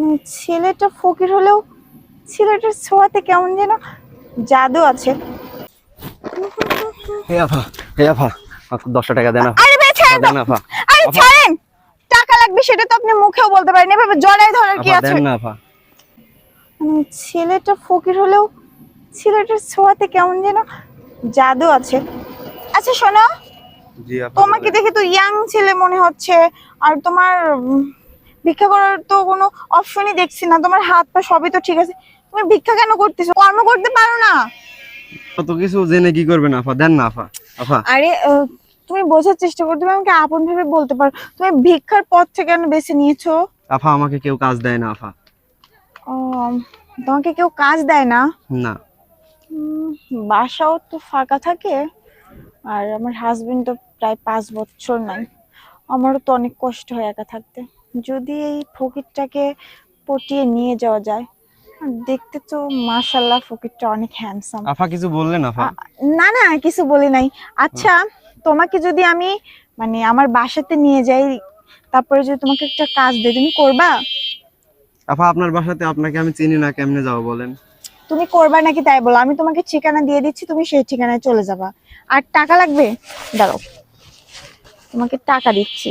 মানে ছেলেটা ফকির হলেও ছেলেটার ছোঁয়াতে কেমন যেন জাদু আছে। হে আফা হে আফা দশটা টাকা দেন আরে ভাই ছাড়েন দেন আফা। আরে ছাড়েন। টাকা লাগবে সেটা তো আপনি মুখেও বলতে পারেন। এভাবে ধরার কি আছে? দেন না আফা। মানে ছেলেটা ফকির হলেও ছেলেটার ছোঁয়াতে কেমন যেন জাদু আছে। আচ্ছা শোনো। তোমাকে দেখে তো ইয়াং ছেলে মনে হচ্ছে। আর তোমার ভিক্ষা করার তো কোনো অপশনই দেখছি না। তোমার হাত পা সবই তো ঠিক আছে। তুমি ভিক্ষা কেন করতেছো? কর্ম করতে পারো না। কত কিছু জেনে কি করবেন আফা? দেন না আফা আফা। আরে তুমি বোঝার চেষ্টা করো। তুমি আমাকে আপন ভেবে বলতে পারো। তুমি ভিক্ষার পথ থেকে কেন বেছে নিয়েছো? আফা আমাকে কেউ কাজ দেয় না আফা। ও, তোমাকে কেউ কাজ দেয় না? না। বাসাও তো ফাঁকা থাকে। আর আমার হাজবেন্ড তো প্রায় পাঁচ বছর নাই। আমারও তো অনেক কষ্ট হয় একা থাকতে। যদি এই ফকিরটাকে পটিয়ে নিয়ে যাওয়া যায় দেখতে তো মাশাল্লাহ ফকিরটা অনেক হ্যান্ডসাম আফা কিছু বললেন আফা? না না কিছু বলি নাই। আচ্ছা তোমাকে যদি আমি মানে আমার বাসাতে নিয়ে যাই তারপরে যদি তোমাকে একটা কাজ দিই তুমি করবা? আফা আপনার বাসাতে আপনাকে আমি চিনি না কেমনে যাও বলেন? তুমি করবা নাকি তাই বলো আমি তোমাকে ঠিকানা দিয়ে দিচ্ছি তুমি সেই ঠিকানায় চলে যাবা। আর টাকা লাগবে? দাঁড়াও তোমাকে টাকা দিচ্ছি।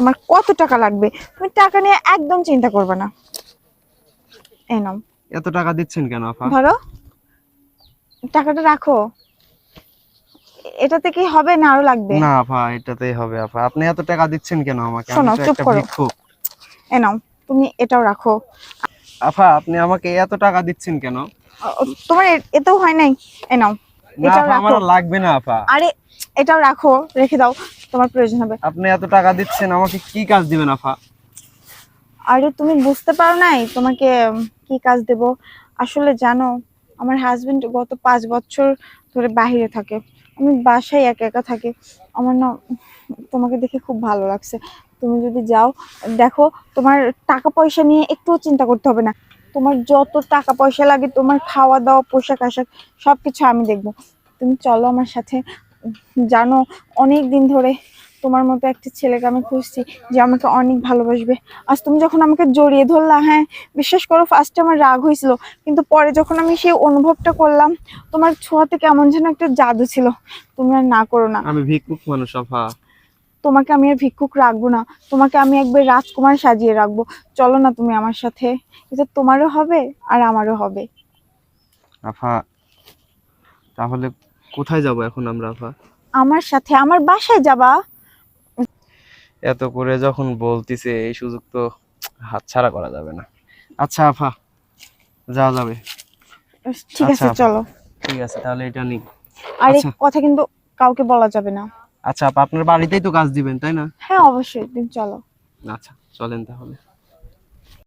তোমার কত টাকা লাগবে? তুমি টাকা নিয়ে একদম চিন্তা করবে না। এই নাও। এত টাকা দিচ্ছেন কেন আফা ধরো টাকাটা রাখো। এটাতে কি হবে না আরও লাগবে? না আফা এটাতেই হবে আফা আপনি এত টাকা দিচ্ছেন কেন আমাকে? শোনো, চুপ করো। ভিক্ষুক। এ নাও তুমি এটাও রাখো। আফা আপনি আমাকে এত টাকা দিচ্ছেন কেন? তোমার এ- এতেও হয় নাই। এ নাও না এটাও আফা আমার লাগবে না আফা আরে এটাও রাখো রেখে দাও তোমার প্রয়োজন হবে। আপনি এত টাকা দিচ্ছেন আমাকে কি কাজ দিবেন আফা? আরে তুমি বুঝতে পারো নাই তোমাকে কি কাজ দেব। আসলে জানো আমার হাজবেন্ড গত পাঁচ বছর ধরে বাইরে থাকে। আমি বাসায় একা একা থাকি। আমার না তোমাকে দেখে খুব ভালো লাগছে। তুমি যদি যাও দেখো তোমার টাকা পয়সা নিয়ে একটুও চিন্তা করতে হবে না। তোমার যত টাকা পয়সা লাগে তোমার খাওয়া দাওয়া পোশাক আশাক সবকিছু আমি দেখব। তুমি চলো আমার সাথে জানো অনেক দিন ধরে তোমার মতো একটা ছেলেকে আমি খুঁজছি যে আমাকে অনেক ভালোবাসবে। আজ তুমি যখন আমাকে জড়িয়ে ধরলা হ্যাঁ বিশ্বাস করো ফার্স্টে আমার রাগ হয়েছিল কিন্তু পরে যখন আমি সেই অনুভবটা করলাম তোমার ছোঁয়াতে কেমন যেন একটা জাদু ছিল। তুমি আর না করো না। আমি ভিক্ষুক মানুষ আফা। তোমাকে আমি আর ভিক্ষুক রাখব না। তোমাকে আমি একবার রাজকুমার সাজিয়ে রাখব। চলো না তুমি আমার সাথে। এটা তোমারও হবে আর আমারও হবে। আফা তাহলে কোথায় যাব এখন আমরা আফা? আমার সাথে আমার বাসায় যাবা? এত করে যখন বলতিছে এই সুযোগ তো হাতছাড়া করা যাবে না। আচ্ছা আফা যাওয়া যাবে। ঠিক আছে আচ্ছা, চলো। ঠিক আছে তাহলে এটা নিই। আর এই আচ্ছা। কথা কিন্তু কাউকে বলা যাবে না। আচ্ছা আপা আপনার বাড়িতেই তো কাজ দিবেন তাই না? হ্যাঁ অবশ্যই তুমি চলো। আচ্ছা চলেন তাহলে।